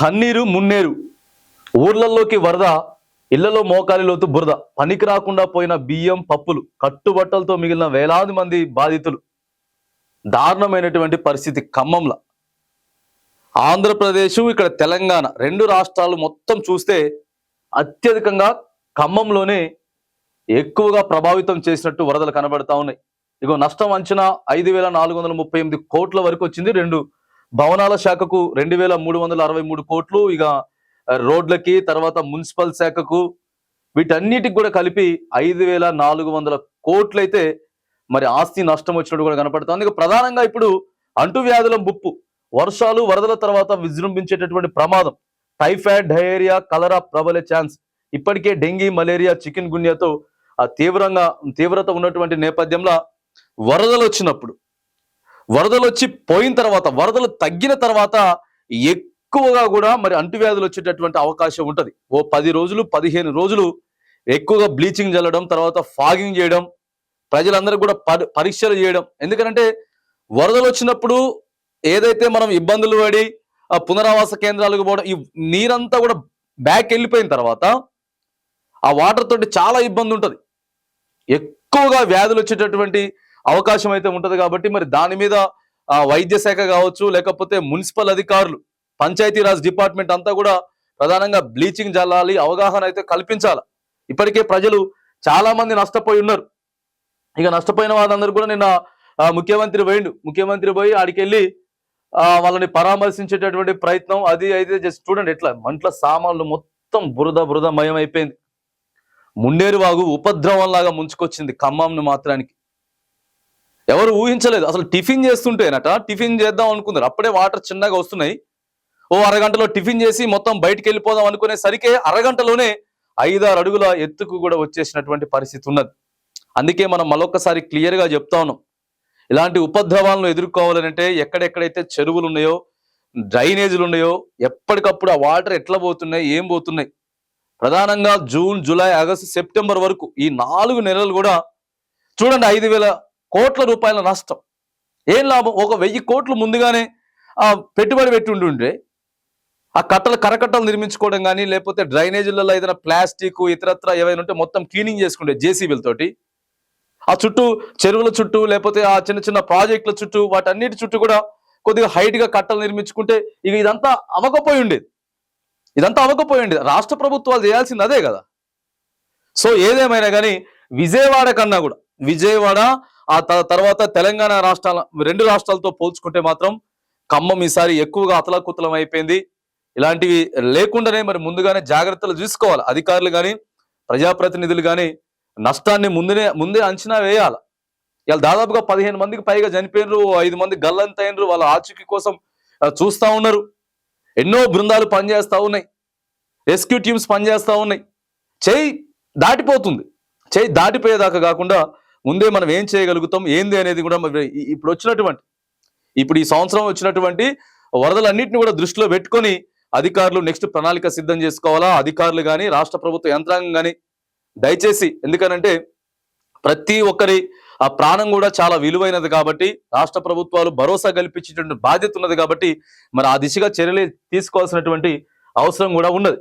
కన్నీరు మున్నేరు. ఊర్లలోకి వరద ఇళ్ళలో మోకాలి లోతు బురద పనికి రాకుండా పోయిన బియ్యం పప్పులు కట్టుబట్టలతో మిగిలిన వేలాది మంది బాధితులు. దారుణమైనటువంటి పరిస్థితి ఖమ్మంలో. ఆంధ్రప్రదేశ్ ఇక్కడ తెలంగాణ రెండు రాష్ట్రాలు మొత్తం చూస్తే అత్యధికంగా ఖమ్మంలోనే ఎక్కువగా ప్రభావితం చేసినట్టు వరదలు కనబడతా ఉన్నాయి. ఇగో నష్టం అంచనా ఐదు వేల నాలుగు వందల ముప్పై ఎనిమిది కోట్ల వరకు వచ్చింది. రెండు భవనాల శాఖకు రెండు వేల మూడు వందల అరవై మూడు కోట్లు ఇక రోడ్లకి తర్వాత మున్సిపల్ శాఖకు వీటన్నిటికి కూడా కలిపి ఐదు వేల నాలుగు వందల కోట్లు అయితే మరి ఆస్తి నష్టం వచ్చినట్టు కూడా కనపడుతుంది. ఇక ప్రధానంగా ఇప్పుడు అంటువ్యాధుల ముప్పు వర్షాలు వరదల తర్వాత విజృంభించేటటువంటి ప్రమాదం టైఫాయిడ్ డయేరియా కలరా ప్రబలే ఛాన్స్ ఇప్పటికే డెంగీ మలేరియా చికెన్ గున్యాతో ఆ తీవ్రంగా తీవ్రత ఉన్నటువంటి నేపథ్యంలో వరదలు వచ్చినప్పుడు వరదలు వచ్చి పోయిన తర్వాత వరదలు తగ్గిన తర్వాత ఎక్కువగా కూడా మరి అంటువ్యాధులు వచ్చేటటువంటి అవకాశం ఉంటుంది. ఓ పది రోజులు పదిహేను రోజులు ఎక్కువగా బ్లీచింగ్ చల్లడం తర్వాత ఫాగింగ్ చేయడం ప్రజలందరూ కూడా పరి- పరీక్షలు చేయడం. ఎందుకంటే వరదలు వచ్చినప్పుడు ఏదైతే మనం ఇబ్బందులు పడి ఆ పునరావాస కేంద్రాలకు పోవడం ఈ నీరంతా కూడా బ్యాక్ వెళ్ళిపోయిన తర్వాత ఆ వాటర్ తోటి చాలా ఇబ్బంది ఉంటుంది. ఎక్కువగా వ్యాధులు వచ్చేటటువంటి అవకాశం అయితే ఉంటుంది కాబట్టి మరి దాని మీద వైద్య శాఖ కావచ్చు లేకపోతే మున్సిపల్ అధికారులు పంచాయతీరాజ్ డిపార్ట్మెంట్ అంతా కూడా ప్రధానంగా బ్లీచింగ్ జల్లాలి అవగాహన అయితే కల్పించాలి. ఇప్పటికే ప్రజలు చాలా మంది నష్టపోయి ఉన్నారు. ఇక నష్టపోయిన వాళ్ళందరూ కూడా నిన్న ముఖ్యమంత్రి పోయిండు. ముఖ్యమంత్రి పోయి ఆడికి వెళ్ళి వాళ్ళని పరామర్శించేటటువంటి ప్రయత్నం అది అయితే జస్ట్ చూడండి ఎట్లా మంట్ల సామాన్లు మొత్తం బురద బురద మయం అయిపోయింది ముండేరు వాగు ఉపద్రవంలాగా ముంచుకొచ్చింది ఖమ్మంను మాత్రానికి. ఎవరు ఊహించలేదు. అసలు టిఫిన్ చేస్తుంటేనట టిఫిన్ చేద్దాం అనుకున్నారు. అప్పుడే వాటర్ చిన్నగా వస్తున్నాయి. ఓ అరగంటలో టిఫిన్ చేసి మొత్తం బయటికి వెళ్ళిపోదాం అనుకునేసరికి అరగంటలోనే ఐదారు అడుగుల ఎత్తుకు కూడా వచ్చేసినటువంటి పరిస్థితి ఉన్నది. అందుకే మనం మరొకసారి క్లియర్గా చెప్తా ఉన్నాం. ఇలాంటి ఉపద్రవాలను ఎదుర్కోవాలంటే ఎక్కడెక్కడైతే చెరువులు ఉన్నాయో డ్రైనేజీలు ఉన్నాయో ఎప్పటికప్పుడు ఆ వాటర్ ఎట్లా పోతున్నాయి ఏం పోతున్నాయి? ప్రధానంగా జూన్ జూలై ఆగస్టు సెప్టెంబర్ వరకు ఈ నాలుగు నెలలు కూడా చూడండి ఐదు వేల కోట్ల రూపాయల నష్టం. ఏం లాభం? ఒక వెయ్యి కోట్లు ముందుగానే పెట్టుబడి పెట్టి ఉండుంటే ఆ కట్టలు కరకట్టలు నిర్మించుకోవడం కానీ లేకపోతే డ్రైనేజీలలో ఏదైనా ప్లాస్టిక్ ఇతరత్ర ఏవైనా ఉంటే మొత్తం క్లీనింగ్ చేసుకుంటే జేసీబీలతోటి ఆ చుట్టూ చెరువుల చుట్టూ లేకపోతే ఆ చిన్న చిన్న ప్రాజెక్టుల చుట్టూ వాటన్నిటి చుట్టూ కూడా కొద్దిగా హైట్గా కట్టలు నిర్మించుకుంటే ఇక ఇదంతా అవ్వకపోయి ఉండేది. ఇదంతా అవకపోయి ఉండేది. రాష్ట్ర ప్రభుత్వాలు చేయాల్సింది అదే కదా. సో ఏదేమైనా కానీ విజయవాడ కన్నా కూడా విజయవాడ ఆ తర్వాత తెలంగాణ రాష్ట్రాల రెండు రాష్ట్రాలతో పోల్చుకుంటే మాత్రం ఖమ్మం ఈసారి ఎక్కువగా అతలాకుతలం అయిపోయింది. ఇలాంటివి లేకుండానే మరి ముందుగానే జాగ్రత్తలు తీసుకోవాలి. అధికారులు కానీ ప్రజాప్రతినిధులు కానీ నష్టాన్ని ముందునే ముందే అంచనా వేయాలి. ఇవాళ దాదాపుగా పదిహేను మందికి పైగా చనిపోయినరు ఓ ఐదు మంది గల్లంతైనరు వాళ్ళ ఆచూకీ కోసం చూస్తూ ఉన్నారు. ఎన్నో బృందాలు పనిచేస్తూ ఉన్నాయి. రెస్క్యూ టీమ్స్ పనిచేస్తూ ఉన్నాయి. చేయి దాటిపోతుంది. చేయి దాటిపోయేదాకా కాకుండా ముందే మనం ఏం చేయగలుగుతాం? ఏంది అనేది కూడా ఇప్పుడు వచ్చినటువంటి ఇప్పుడు ఈ సంవత్సరం వచ్చినటువంటి వరదలన్నింటినీ కూడా దృష్టిలో పెట్టుకొని అధికారులు నెక్స్ట్ ప్రణాళిక సిద్ధం చేసుకోవాలా? అధికారులు కానీ రాష్ట్ర ప్రభుత్వ యంత్రాంగం కానీ దయచేసి ఎందుకనంటే ప్రతి ఒక్కరి ఆ ప్రాణం కూడా చాలా విలువైనది కాబట్టి రాష్ట్ర ప్రభుత్వాలు భరోసా కల్పించేటువంటి బాధ్యత ఉన్నది కాబట్టి మరి ఆ దిశగా చర్యలు తీసుకోవాల్సినటువంటి అవసరం కూడా ఉన్నది.